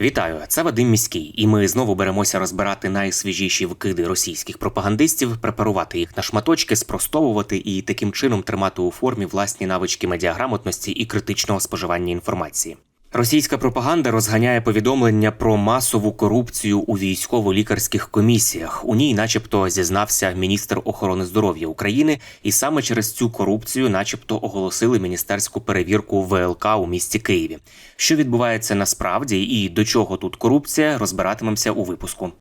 Вітаю, це Вадим Міський, і ми знову беремося розбирати найсвіжіші вкиди російських пропагандистів, препарувати їх на шматочки, спростовувати і таким чином тримати у формі власні навички медіаграмотності і критичного споживання інформації. Російська пропаганда розганяє повідомлення про масову корупцію у військово-лікарських комісіях. У ній, начебто, зізнався міністр охорони здоров'я України, і саме через цю корупцію, начебто, оголосили міністерську перевірку ВЛК у місті Києві. Що відбувається насправді і до чого тут корупція, розбиратимемося у випуску.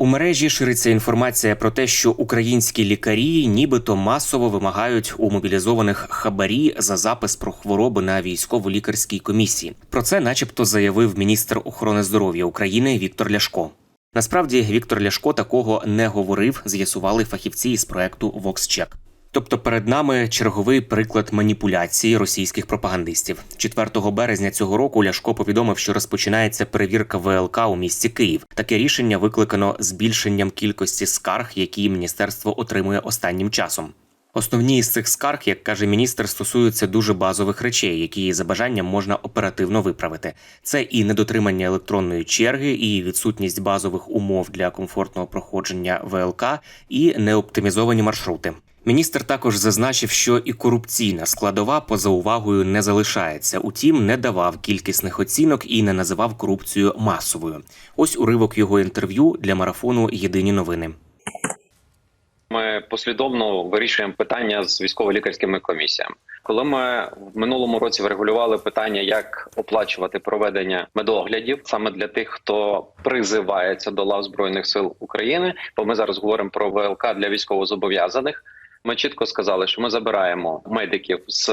У мережі шириться інформація про те, що українські лікарі нібито масово вимагають у мобілізованих хабарі за запис про хвороби на військово-лікарській комісії. Про це, начебто, заявив міністр охорони здоров'я України Віктор Ляшко. Насправді Віктор Ляшко такого не говорив, з'ясували фахівці із проекту VoxCheck. Тобто перед нами черговий приклад маніпуляції російських пропагандистів. 4 березня цього року Ляшко повідомив, що розпочинається перевірка ВЛК у місті Київ. Таке рішення викликано збільшенням кількості скарг, які міністерство отримує останнім часом. Основні із цих скарг, як каже міністр, стосуються дуже базових речей, які за бажанням можна оперативно виправити. Це і недотримання електронної черги, і відсутність базових умов для комфортного проходження ВЛК, і неоптимізовані маршрути. Міністр також зазначив, що і корупційна складова поза увагою не залишається. Утім, не давав кількісних оцінок і не називав корупцію масовою. Ось уривок його інтерв'ю для марафону Єдині новини. Ми послідовно вирішуємо питання з військово-лікарськими комісіями. Коли ми в минулому році врегулювали питання, як оплачувати проведення медоглядів саме для тих, хто призивається до лав збройних сил України, бо ми зараз говоримо про ВЛК для військовозобов'язаних. Ми чітко сказали, що ми забираємо медиків з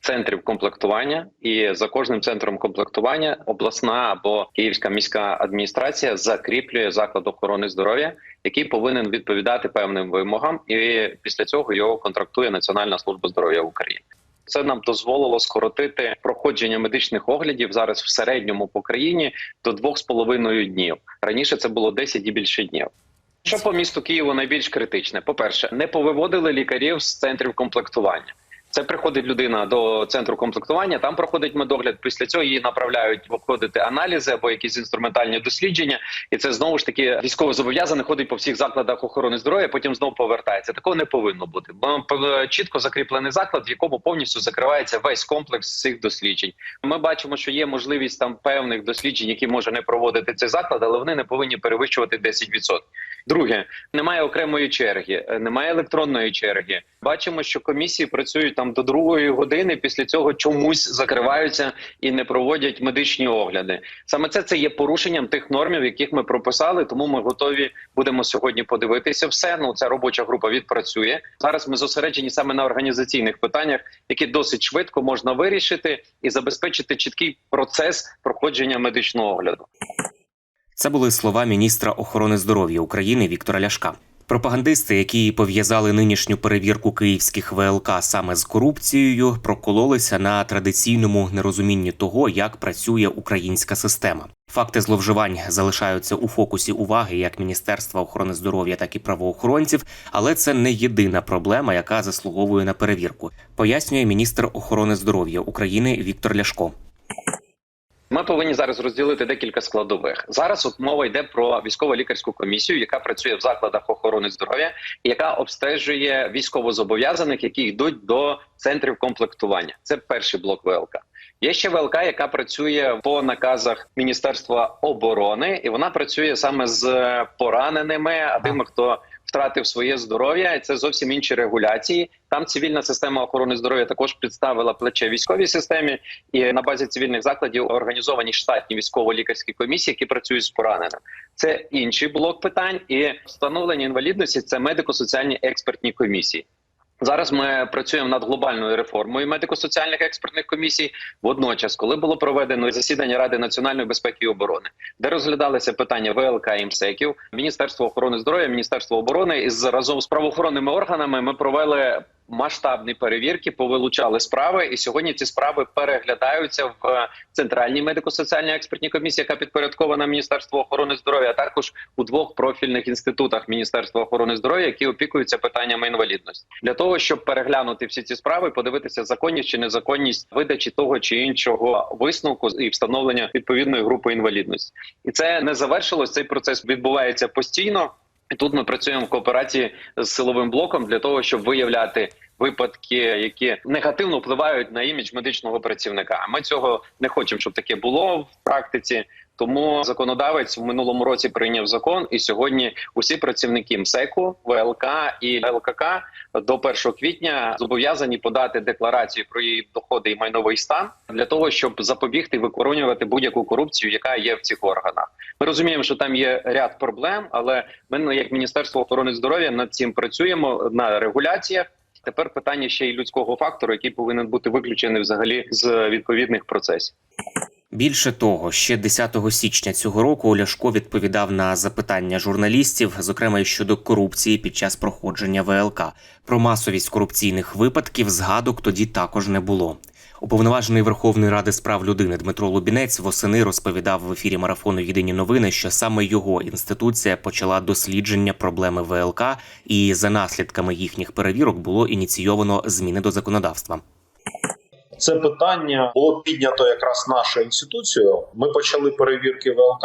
центрів комплектування, і за кожним центром комплектування обласна або київська міська адміністрація закріплює заклад охорони здоров'я, який повинен відповідати певним вимогам, і після цього його контрактує Національна служба здоров'я України. Це нам дозволило скоротити проходження медичних оглядів зараз в середньому по країні до двох з половиною днів. Раніше це було 10 і більше днів. Що по місту Києву найбільш критичне? По перше, не повиводили лікарів з центрів комплектування. Це приходить людина до центру комплектування, там проходить медогляд. Після цього її направляють обходити аналізи або якісь інструментальні дослідження, і це знову ж таки військово зобов'язаний ходить по всіх закладах охорони здоров'я. Потім знову повертається. Такого не повинно бути. Бо чітко закріплений заклад, в якому повністю закривається весь комплекс цих досліджень. Ми бачимо, що є можливість там певних досліджень, які може не проводити цей заклад, але вони не повинні перевищувати 10%. Друге, немає окремої черги, е, немає електронної черги. Бачимо, що комісії працюють там до другої години. Після цього чомусь закриваються і не проводять медичні огляди. Саме це це є порушенням тих нормів, яких ми прописали. Тому ми готові будемо сьогодні подивитися все. Ну ця робоча група відпрацює. Зараз ми зосереджені саме на організаційних питаннях, які досить швидко можна вирішити і забезпечити чіткий процес проходження медичного огляду. Це були слова міністра охорони здоров'я України Віктора Ляшка. Пропагандисти, які пов'язали нинішню перевірку київських ВЛК саме з корупцією, прокололися на традиційному нерозумінні того, як працює українська система. Факти зловживань залишаються у фокусі уваги як Міністерства охорони здоров'я, так і правоохоронців, але це не єдина проблема, яка заслуговує на перевірку, пояснює міністр охорони здоров'я України Віктор Ляшко. Ми повинні зараз розділити декілька складових. Зараз от мова йде про військово-лікарську комісію, яка працює в закладах охорони здоров'я, яка обстежує військовозобов'язаних, які йдуть до центрів комплектування. Це перший блок ВЛК. Є ще ВЛК, яка працює по наказах Міністерства оборони, і вона працює саме з пораненими, а тими, хто втратив своє здоров'я, і це зовсім інші регуляції. Там цивільна система охорони здоров'я також підставила плече військовій системі, і на базі цивільних закладів організовані штатні військово-лікарські комісії, які працюють з пораненим. Це інший блок питань, і встановлення інвалідності це медико-соціальні експертні комісії. Зараз ми працюємо над глобальною реформою медико-соціальних експертних комісій. Водночас, коли було проведено засідання Ради національної безпеки і оборони, де розглядалися питання ВЛК і МСЕКів, Міністерство охорони здоров'я, Міністерство оборони із разом з правоохоронними органами ми провели масштабні перевірки, повилучали справи, і сьогодні ці справи переглядаються в е, центральній медико-соціальній експертній комісії, яка підпорядкована Міністерству охорони здоров'я, а також у двох профільних інститутах Міністерства охорони здоров'я, які опікуються питаннями інвалідності, для того, щоб переглянути всі ці справи, подивитися законність чи незаконність видачі того чи іншого висновку і встановлення відповідної групи інвалідності, і це не завершилось. Цей процес відбувається постійно. Тут ми працюємо в кооперації з силовим блоком для того, щоб виявляти випадки, які негативно впливають на імідж медичного працівника. Ми цього не хочемо, щоб таке було в практиці. Тому законодавець в минулому році прийняв закон, і сьогодні усі працівники МСЕКу, ВЛК і ЛКК до 1 квітня зобов'язані подати декларацію про її доходи і майновий стан для того, щоб запобігти і викорінювати будь-яку корупцію, яка є в цих органах. Ми розуміємо, що там є ряд проблем, але ми, як Міністерство охорони здоров'я, над цим працюємо на регуляціях. Тепер питання ще й людського фактору, який повинен бути виключений взагалі з відповідних процесів. Більше того, ще 10 січня цього року Ляшко відповідав на запитання журналістів, зокрема щодо корупції під час проходження ВЛК. Про масовість корупційних випадків згадок тоді також не було. Уповноважений Верховної Ради з прав людини Дмитро Лубінець восени розповідав в ефірі марафону Єдині новини, що саме його інституція почала дослідження проблеми ВЛК, і за наслідками їхніх перевірок було ініційовано зміни до законодавства. Це питання було піднято якраз нашою інституцією. Ми почали перевірки ВЛК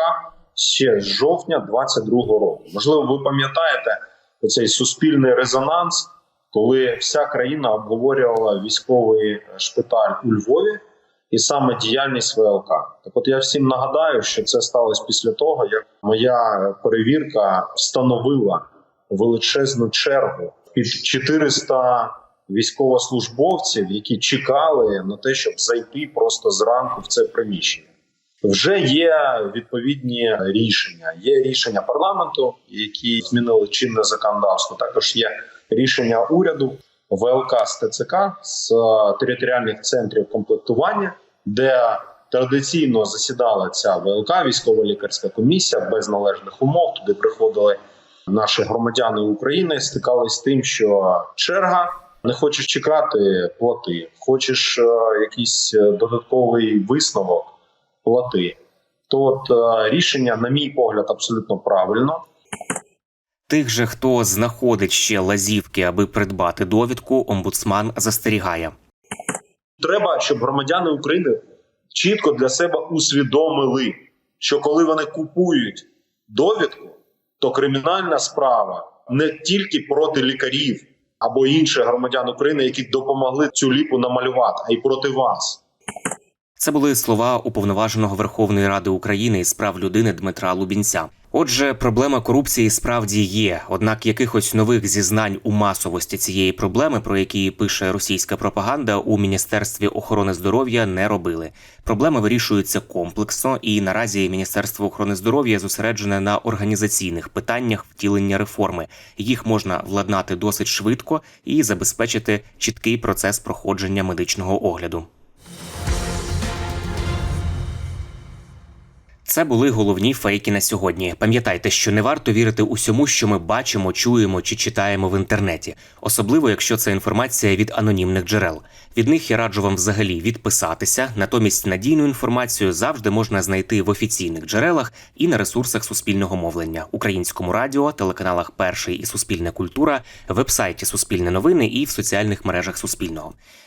ще з жовтня 22-го року. Можливо, ви пам'ятаєте оцей суспільний резонанс, коли вся країна обговорювала військовий шпиталь у Львові і саме діяльність ВЛК. Так, от я всім нагадаю, що це сталося після того, як моя перевірка встановила величезну чергу під 400 військовослужбовців, які чекали на те, щоб зайти просто зранку в це приміщення. Вже є відповідні рішення. Є рішення парламенту, які змінили чинне законодавство. Також є рішення уряду ВЛК з ТЦК з е, територіальних центрів комплектування, де традиційно засідала ця ВЛК, військово-лікарська комісія без належних умов. Туди приходили наші громадяни України, стикалися з тим, що черга. Не хочеш чекати, плати. Хочеш е, якийсь е, додатковий висновок, плати. То от е, рішення, на мій погляд, абсолютно правильно. Тих же, хто знаходить ще лазівки, аби придбати довідку, омбудсман застерігає. Треба, щоб громадяни України чітко для себе усвідомили, що коли вони купують довідку, то кримінальна справа не тільки проти лікарів або інших громадян України, які допомогли цю ліпу намалювати, а й проти вас. Це були слова уповноваженого Верховної Ради України із прав людини Дмитра Лубінця. Отже, проблема корупції справді є. Однак якихось нових зізнань у масовості цієї проблеми, про які пише російська пропаганда, у міністерстві охорони здоров'я не робили. Проблема вирішується комплексно, і наразі Міністерство охорони здоров'я зосереджене на організаційних питаннях втілення реформи. Їх можна владнати досить швидко і забезпечити чіткий процес проходження медичного огляду. Це були головні фейки на сьогодні. Пам'ятайте, що не варто вірити усьому, що ми бачимо, чуємо чи читаємо в інтернеті, особливо якщо це інформація від анонімних джерел. Від них я раджу вам взагалі відписатися. Натомість надійну інформацію завжди можна знайти в офіційних джерелах і на ресурсах суспільного мовлення, українському радіо, телеканалах Перший і Суспільна культура, вебсайті Суспільне новини і в соціальних мережах Суспільного.